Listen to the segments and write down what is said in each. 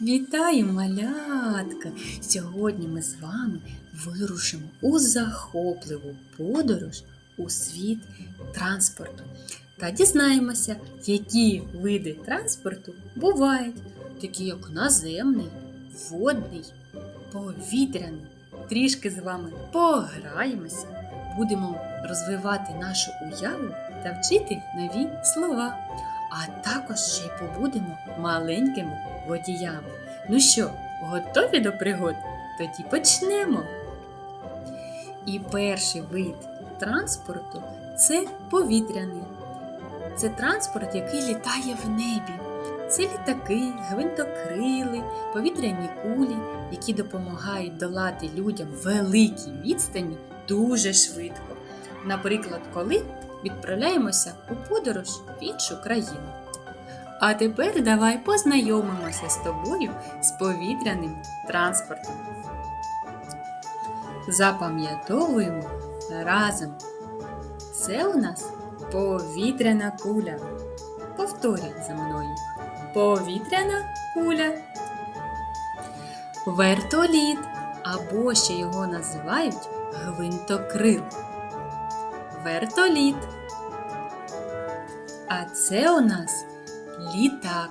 Вітаю, малятка! Сьогодні ми з вами вирушимо у захопливу подорож у світ транспорту та дізнаємося, які види транспорту бувають, такі як наземний, водний, повітряний. Трішки з вами пограємося, будемо розвивати нашу уяву та вчити нові слова. А також ще й побудемо маленькими водіями. Ну що, готові до пригод? Тоді почнемо. І перший вид транспорту це повітряний. Це транспорт, який літає в небі. Це літаки, гвинтокрили, повітряні кулі, які допомагають долати людям великі відстані дуже швидко. Наприклад, коли відправляємося у подорож в іншу країну. А тепер давай познайомимося з тобою з повітряним транспортом. Запам'ятовуємо разом. Це у нас повітряна куля. Повторюй за мною. Повітряна куля. Вертоліт або ще його називають гвинтокрил. Вертоліт. А це у нас літак.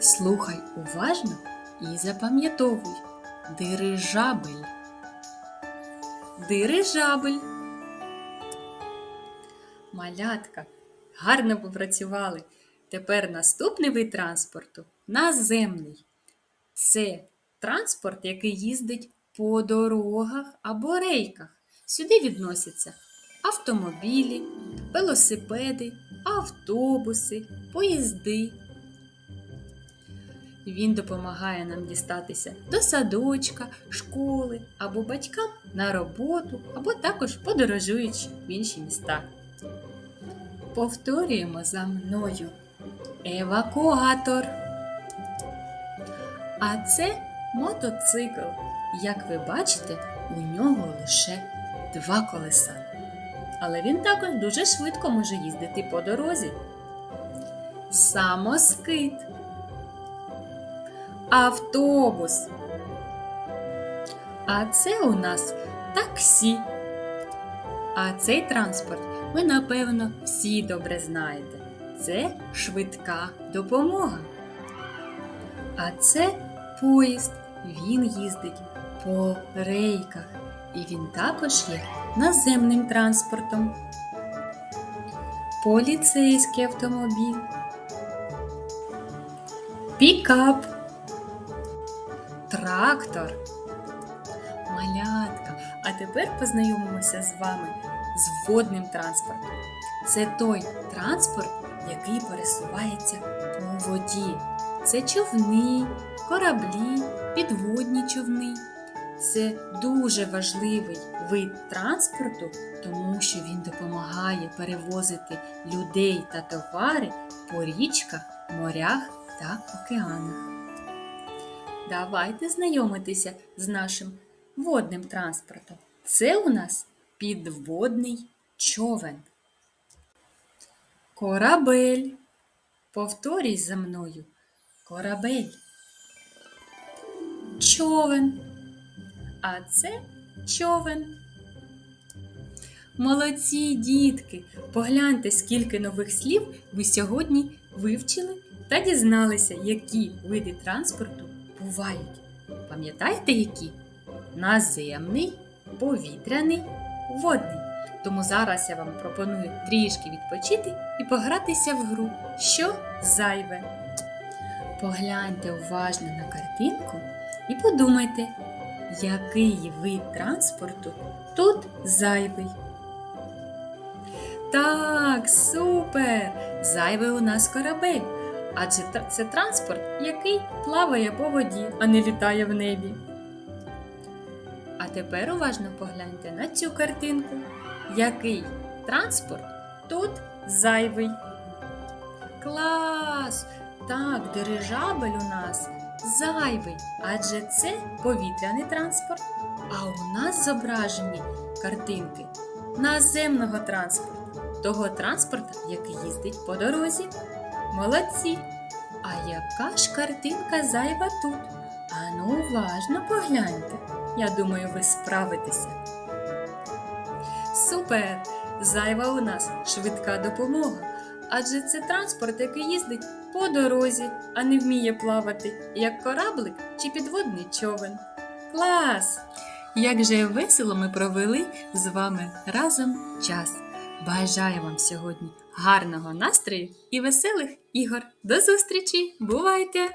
Слухай уважно і запам'ятовуй дирижабель. Дирижабель. Малятка. Гарно попрацювали. Тепер наступний вид транспорту наземний. Це транспорт, який їздить по дорогах або рейках. Сюди відносяться автомобілі, велосипеди, автобуси, поїзди. Він допомагає нам дістатися до садочка, школи або батькам на роботу, або також подорожуючи в інші міста. Повторюємо за мною евакуатор. А це мотоцикл. Як ви бачите, у нього лише два колеса. Але він також дуже швидко може їздити по дорозі. Самоскид. Автобус. А це у нас таксі. А цей транспорт ви, напевно, всі добре знаєте. Це швидка допомога. А це поїзд. Він їздить по рейках. І він також є наземним транспортом. Поліцейський автомобіль. Пікап. Трактор. Малятка. А тепер познайомимося з вами з водним транспортом. Це той транспорт, який пересувається по воді. Це човни, кораблі, підводні човни. Це дуже важливий вид транспорту, тому що він допомагає перевозити людей та товари по річках, морях та океанах. Давайте знайомитися з нашим водним транспортом. Це у нас підводний човен. Корабель. Повторюй за мною. Корабель. Човен. А це човен. Молодці дітки! Погляньте, скільки нових слів ви сьогодні вивчили та дізналися, які види транспорту бувають. Пам'ятаєте які? Наземний, повітряний, водний. Тому зараз я вам пропоную трішки відпочити і погратися в гру. Що зайве? Погляньте уважно на картинку і подумайте, який вид транспорту тут зайвий. Так, супер! Зайвий у нас корабель. Адже це транспорт, який плаває по воді, а не літає в небі. А тепер уважно погляньте на цю картинку. Який транспорт тут зайвий? Клас! Так, дирижабель у нас зайвий, адже це повітряний транспорт. А у нас зображені картинки наземного транспорту, того транспорту, який їздить по дорозі. Молодці! А яка ж картинка зайва тут? Ану, уважно погляньте. Я думаю, ви справитеся. Супер! Зайва у нас швидка допомога. Адже це транспорт, який їздить по дорозі, а не вміє плавати, як кораблик чи підводний човен. Клас! Як же весело ми провели з вами разом час. Бажаю вам сьогодні гарного настрою і веселих ігор. До зустрічі! Бувайте!